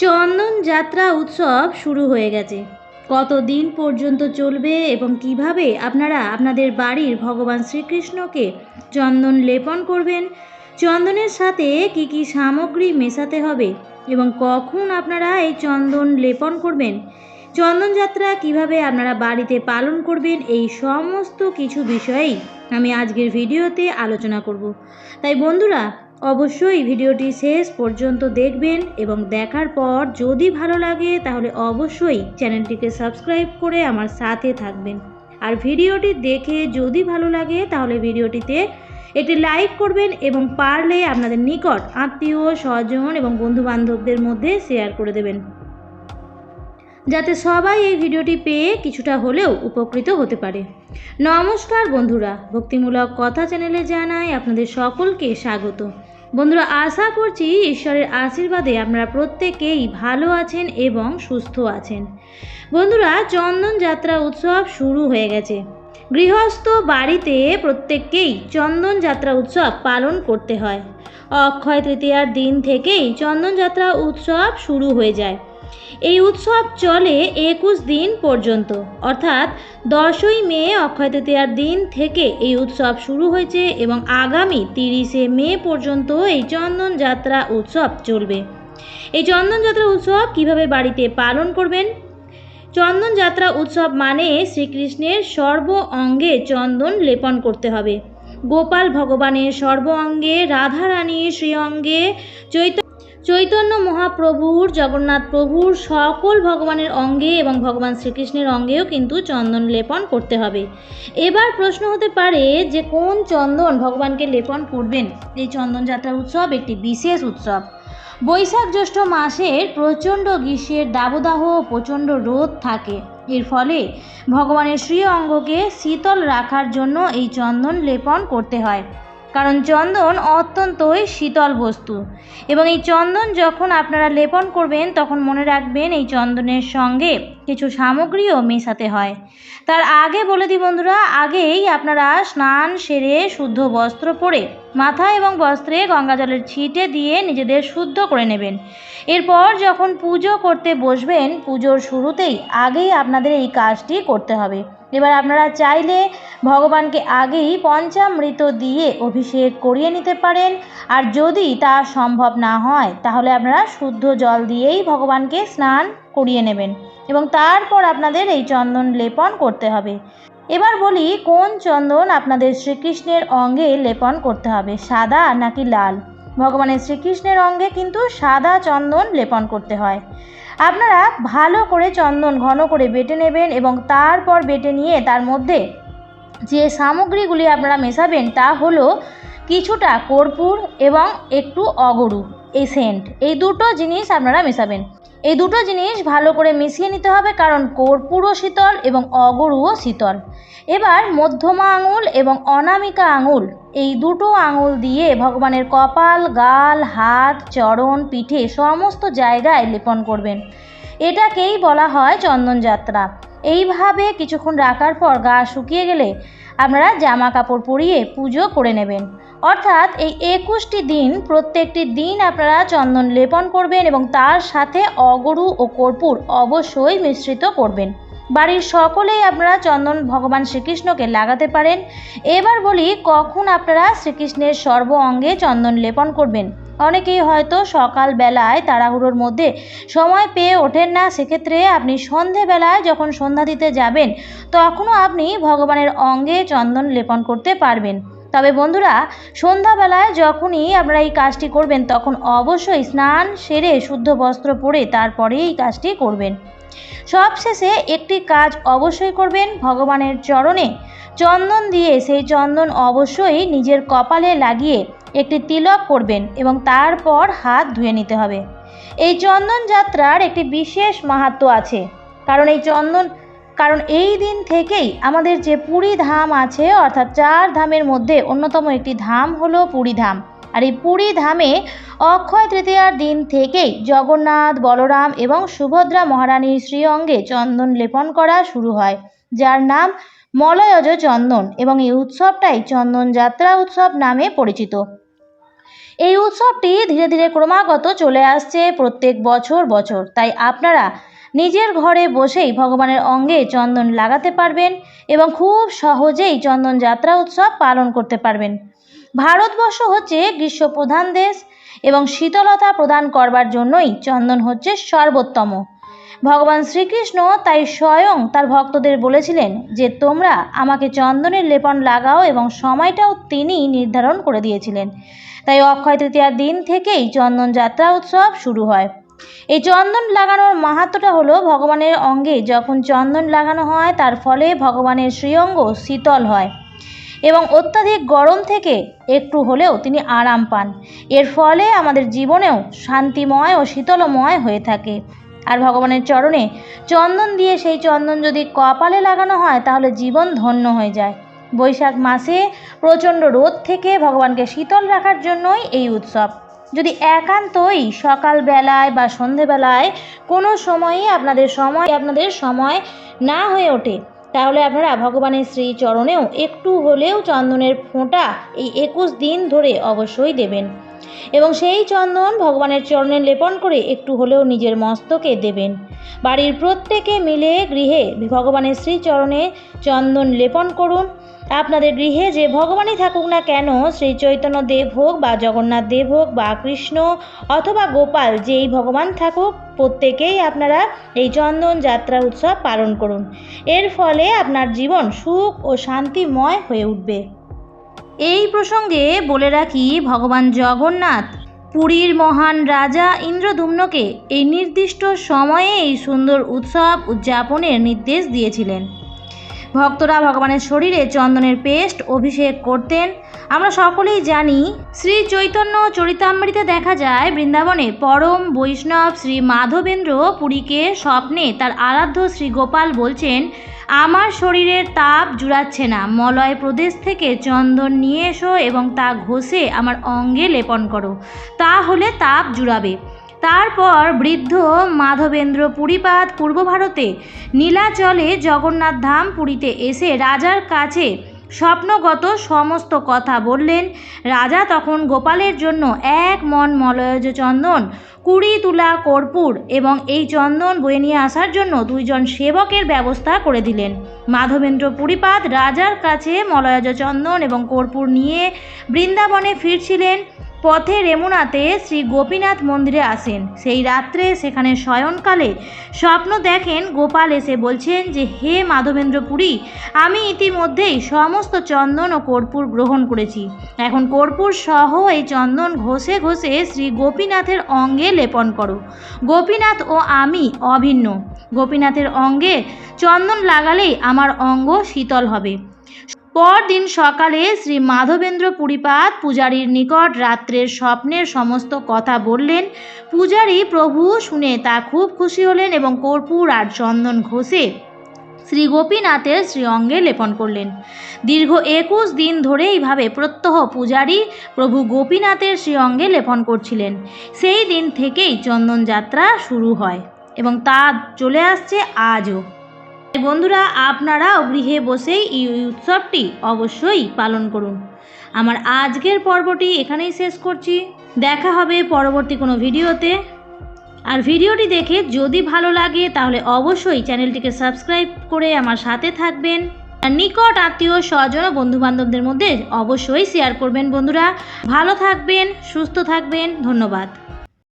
চন্দন যাত্রা উৎসব শুরু হয়ে গেছে। কত দিন পর্যন্ত চলবে এবং কীভাবে আপনারা আপনাদের বাড়ির ভগবান শ্রীকৃষ্ণকে চন্দন লেপন করবেন, চন্দনের সাথে কি কি সামগ্রী মেশাতে হবে এবং কখন আপনারা এই চন্দন লেপন করবেন, চন্দন যাত্রা কীভাবে আপনারা বাড়িতে পালন করবেন, এই সমস্ত কিছু বিষয়েই আমি আজকের ভিডিওতে আলোচনা করব। তাই বন্ধুরা অবশ্যই ভিডিওটি শেষ পর্যন্ত দেখবেন এবং দেখার পর যদি ভালো লাগে, তাহলে অবশ্যই চ্যানেলটিকে সাবস্ক্রাইব করে আমার সাথে থাকবেন। আর ভিডিওটি দেখে যদি ভালো লাগে, তাহলে ভিডিওটিতে একটি লাইক করবেন এবং পারলে আপনাদের নিকট আত্মীয়, স্বজন এবং বন্ধুবান্ধবদের মধ্যে শেয়ার করে দেবেন। যাতে সবাই এই ভিডিওটি পেয়ে কিছুটা হলেও উপকৃত হতে পারে। নমস্কার বন্ধুরা, ভক্তিমূলক কথা চ্যানেলে জানাই আপনাদের সকলকে স্বাগত। বন্ধুরা, আশা করছি ঈশ্বরের আশীর্বাদে আমরা প্রত্যেকেই ভালো আছেন এবং সুস্থ আছেন। বন্ধুরা, চন্দন যাত্রা উৎসব শুরু হয়ে গেছে। গৃহস্থ বাড়িতে প্রত্যেককেই চন্দন যাত্রা উৎসব পালন করতে হয়। অক্ষয় তৃতীয়ার দিন থেকেই চন্দন যাত্রা উৎসব শুরু হয়ে যায়। এই উৎসব চলে একুশ দিন পর্যন্ত। অর্থাৎ দশই মে অক্ষয় তৃতীয়ার দিন থেকে এই উৎসব শুরু হয়েছে এবং আগামী তিরিশে মে পর্যন্ত এই চন্দন যাত্রা উৎসব চলবে। এই চন্দন যাত্রা উৎসব কীভাবে বাড়িতে পালন করবেন? চন্দন যাত্রা উৎসব মানে শ্রীকৃষ্ণের সর্ব অঙ্গে চন্দন লেপন করতে হবে। গোপাল ভগবানের সর্ব অঙ্গে রাধারানীর শ্রী অঙ্গে চৈত চৈতন্য মহাপ্রভুর, জগন্নাথ প্রভুর সকল ভগবানের অঙ্গে এবং ভগবান শ্রীকৃষ্ণের অঙ্গেও কিন্তু চন্দন লেপন করতে হবে। এবার প্রশ্ন হতে পারে যে কোন চন্দন ভগবানকে লেপন করবেন? এই চন্দন যাত্রা উৎসব একটি বিশেষ উৎসব। বৈশাখ জ্যৈষ্ঠ মাসের প্রচণ্ড গ্রীষ্মের দাবদাহ প্রচণ্ড রোদ থাকে। এর ফলে ভগবানের শ্রী অঙ্গকে শীতল রাখার জন্য এই চন্দন লেপন করতে হয়। কারণ চন্দন অত্যন্তই শীতল বস্তু। এবং এই চন্দন যখন আপনারা লেপন করবেন, তখন মনে রাখবেন এই চন্দনের সঙ্গে কিছু সামগ্রীও মেশাতে হয়। তার আগে বলে দিই বন্ধুরা, আগেই আপনারা স্নান সেরে শুদ্ধ বস্ত্র পরে মাথা এবং বস্ত্রে গঙ্গা জলের ছিটে দিয়ে নিজেদের শুদ্ধ করে নেবেন। এরপর যখন পুজো করতে বসবেন, পুজোর শুরুতেই আগেই আপনাদের এই কাজটি করতে হবে। এবার আপনারা চাইলে ভগবানকে আগেই পঞ্চামৃত দিয়ে অভিষেক করিয়ে নিতে পারেন। আর যদি তা সম্ভব না হয়, তাহলে আপনারা শুদ্ধ জল দিয়েই ভগবানকে স্নান করিয়ে নেবেন এবং তারপর আপনাদের এই চন্দন লেপন করতে হবে। এবার বলি, কোন চন্দন আপনাদের শ্রীকৃষ্ণের অঙ্গে লেপন করতে হবে? সাদা নাকি লাল? ভগবানের শ্রীকৃষ্ণের অঙ্গে কিন্তু সাদা চন্দন লেপন করতে হয়। আপনারা ভালো করে চন্দন ঘন করে বেটে নেবেন এবং তারপর বেটে নিয়ে তার মধ্যে যে সামগ্রীগুলি আপনারা মেশাবেন তা হলো কিছুটা কর্পূর এবং একটু অগরু এই সেন্ট এই দুটো জিনিস আপনারা মেশাবেন। এই দুটো জিনিস ভালো করে মিশিয়ে নিতে হবে, কারণ কর্পূরও শীতল এবং অগরুও শীতল। এবার মধ্যমা আঙুল এবং অনামিকা আঙুল, এই দুটো আঙুল দিয়ে ভগবানের কপাল, গাল, হাত, চরণ, পিঠে সমস্ত জায়গায় লেপন করবেন। এটাকেই বলা হয় চন্দন যাত্রা এইভাবে কিছুক্ষণ রাখার পর গা শুকিয়ে গেলে আপনারা জামা কাপড় পরিয়ে পুজো করে নেবেন। অর্থাৎ এই একুশটি দিন প্রত্যেকটি দিন আপনারা চন্দন লেপন করবেন এবং তার সাথে অগরু ও কর্পূর অবশ্যই মিশ্রিত করবেন। বাড়ির সকলেই আপনারা চন্দন ভগবান শ্রীকৃষ্ণকে লাগাতে পারেন। এবার বলি, কখন আপনারা শ্রীকৃষ্ণের সর্ব অঙ্গে চন্দন লেপন করবেন? অনেকেই হয়তো সকালবেলায় তাড়াহুড়োর মধ্যে সময় পেয়ে ওঠেন না। সেক্ষেত্রে আপনি সন্ধেবেলায় যখন সন্ধ্যা দিতে যাবেন, তখনও আপনি ভগবানের অঙ্গে চন্দন লেপন করতে পারবেন। তবে বন্ধুরা, সন্ধ্যাবেলায় যখনই আপনারা এই কাজটি করবেন, তখন অবশ্যই স্নান সেরে শুদ্ধ বস্ত্র পরে তারপরে এই কাজটি করবেন। সবশেষে একটি কাজ অবশ্যই করবেন ভগবানের চরণে। চন্দন দিয়ে সেই চন্দন অবশ্যই নিজের কপালে লাগিয়ে একটি তিলক করবেন এবং তারপর হাত ধুয়ে নিতে হবে। এই চন্দন যাত্রার একটি বিশেষ মাহাত্ম আছে। কারণ এই চন্দন, কারণ এই দিন থেকেই আমাদের যে পুরী ধাম আছে, অর্থাৎ চার ধামের মধ্যে অন্যতম একটি ধাম হলো পুরী ধাম। আর এই পুরী ধামে অক্ষয় তৃতীয়ার দিন থেকেই জগন্নাথ, বলরাম এবং সুভদ্রা মহারানীর শ্রীঅঙ্গে চন্দন লেপন করা শুরু হয়, যার নাম মলয়জ চন্দন এবং এই উৎসবটাই চন্দন যাত্রা উৎসব নামে পরিচিত। এই উৎসবটি ধীরে ধীরে ক্রমাগত চলে আসছে প্রত্যেক বছর বছর। তাই আপনারা নিজের ঘরে বসেই ভগবানের অঙ্গে চন্দন লাগাতে পারবেন এবং খুব সহজেই চন্দন যাত্রা উৎসব পালন করতে পারবেন। ভারতবর্ষ হচ্ছে গ্রীষ্মপ্রধান দেশ এবং শীতলতা প্রদান করবার জন্যই চন্দন হচ্ছে সর্বোত্তম। ভগবান শ্রীকৃষ্ণ তাই স্বয়ং তার ভক্তদের বলেছিলেন যে, তোমরা আমাকে চন্দনের লেপন লাগাও এবং সময়টাও তিনি নির্ধারণ করে দিয়েছিলেন তাই অক্ষয় তৃতীয়ার দিন থেকেই চন্দন যাত্রা উৎসব শুরু হয়। এই চন্দন লাগানোর মাহাত্মটা হলো, ভগবানের অঙ্গে যখন চন্দন লাগানো হয়, তার ফলে ভগবানের শ্রীঅঙ্গ শীতল হয়। এবং অত্যাধিক গরম থেকে একটু হলেও তিনি আরাম পান। এর ফলে আমাদের জীবনেও শান্তিময় ও শীতলময় হয়ে থাকে। আর ভগবানের চরণে চন্দন দিয়ে সেই চন্দন যদি কপালে লাগানো হয়, তাহলে জীবন ধন্য হয়ে যায়। বৈশাখ মাসে প্রচণ্ড রোদ থেকে ভগবানকে শীতল রাখার জন্যই এই উৎসব। যদি একান্তই সকালবেলায় বা সন্ধেবেলায় কোনো সময়ই আপনাদের সময় আপনাদের সময় না হয়ে ওঠে তাহলে আপনারা ভগবানের শ্রীচরণেও একটু হলেও চন্দনের ফোঁটা এই একুশ দিন ধরে অবশ্যই দেবেন। এবং সেই চন্দন ভগবানের চরণে লেপন করে একটু হলেও নিজের মস্তকে দেবেন। বাড়ির প্রত্যেকে মিলে গৃহে ভগবানের শ্রীচরণে চন্দন লেপন করুন। আপনাদের গৃহে যে ভগবানই থাকুক না কেন, শ্রী চৈতন্য দেব হোক বা জগন্নাথ দেব হোক বা কৃষ্ণ অথবা গোপাল যেই ভগবান থাকুক, প্রত্যেকেই আপনারা এই চন্দন যাত্রা উৎসব পালন করুন। এর ফলে আপনার জীবন সুখ ও শান্তিময় হয়ে উঠবে। এই প্রসঙ্গে বলে রাখি, ভগবান জগন্নাথ, পুরীর মহান রাজা ইন্দ্রদুম্নকে এই নির্দিষ্ট সময়ে এই সুন্দর উৎসব উদযাপনের নির্দেশ দিয়েছিলেন। ভক্তরা ভগবানের শরীরে চন্দনের পেস্ট অভিষেক করতেন। আমরা সকলেই জানি, শ্রী চৈতন্য চরিতামৃতে দেখা যায়, বৃন্দাবনে পরম বৈষ্ণব শ্রী মাধবেন্দ্র পুরীকে স্বপ্নে তার আরাধ্য শ্রী গোপাল বলছেন, আমার শরীরের তাপ জুড়াচ্ছে না, মলয় প্রদেশ থেকে চন্দন নিয়ে এসো এবং তা ঘষে আমার অঙ্গে লেপন করো। তাহলে তাপ জুড়াবে। তারপর বৃদ্ধ মাধবেন্দ্র পুরীপাদ পূর্ব ভারতে নীলাচলে জগন্নাথ ধাম পুরীতে এসে রাজার কাছে স্বপ্নগত সমস্ত কথা বললেন। রাজা তখন গোপালের জন্য এক মন মলয়জ চন্দন, কুড়ি তুলা কর্পূর এবং এই চন্দন বয়ে নিয়ে আসার জন্য দুইজন সেবকের ব্যবস্থা করে দিলেন। মাধবেন্দ্র পুরীপাদ রাজার কাছে মলয়জ চন্দন এবং কর্পূর নিয়ে বৃন্দাবনে ফিরছিলেন। পথে রেমুনাতে শ্রী গোপীনাথ মন্দিরে আসেন। সেই রাত্রে সেখানে শয়নকালে স্বপ্ন দেখেন গোপাল এসে বলছেন যে, হে মাধবেন্দ্র পুরী, আমি ইতিমধ্যেই সমস্ত চন্দন ও কর্পূর গ্রহণ করেছি। এখন কর্পূর সহ এই চন্দন ঘষে ঘষে শ্রী গোপীনাথের অঙ্গে লেপন করো। গোপীনাথ ও আমি অভিন্ন। গোপীনাথের অঙ্গে চন্দন লাগালেই আমার অঙ্গ শীতল হবে। পরদিন সকালে শ্রী মাধবেন্দ্র পুরীপাদ পূজারীর নিকট রাত্রের স্বপ্নের সমস্ত কথা বললেন। পূজারী, প্রভু, শুনে তা খুব খুশি হলেন এবং কর্পূর আর চন্দন ঘষে শ্রী গোপীনাথের শ্রী অঙ্গে লেপন করলেন। দীর্ঘ একুশ দিন ধরে এইভাবে প্রত্যহ পূজারী প্রভু গোপীনাথের শ্রী অঙ্গে লেপন করছিলেন। সেই দিন থেকেই চন্দন যাত্রা শুরু হয় এবং তা চলে আসছে আজও। বন্ধুরা, আপনারাও গৃহে বসেই এই উৎসবটি অবশ্যই পালন করুন। আমার আজকের পর্বটি এখানেই শেষ করছি। দেখা হবে পরবর্তী কোনো ভিডিওতে। আর ভিডিওটি দেখে যদি ভালো লাগে, তাহলে অবশ্যই চ্যানেলটিকে সাবস্ক্রাইব করে আমার সাথে থাকবেন। আর নিকট আত্মীয় স্বজন ও বন্ধুবান্ধবদের মধ্যে অবশ্যই শেয়ার করবেন বন্ধুরা। ভালো থাকবেন, সুস্থ থাকবেন, ধন্যবাদ।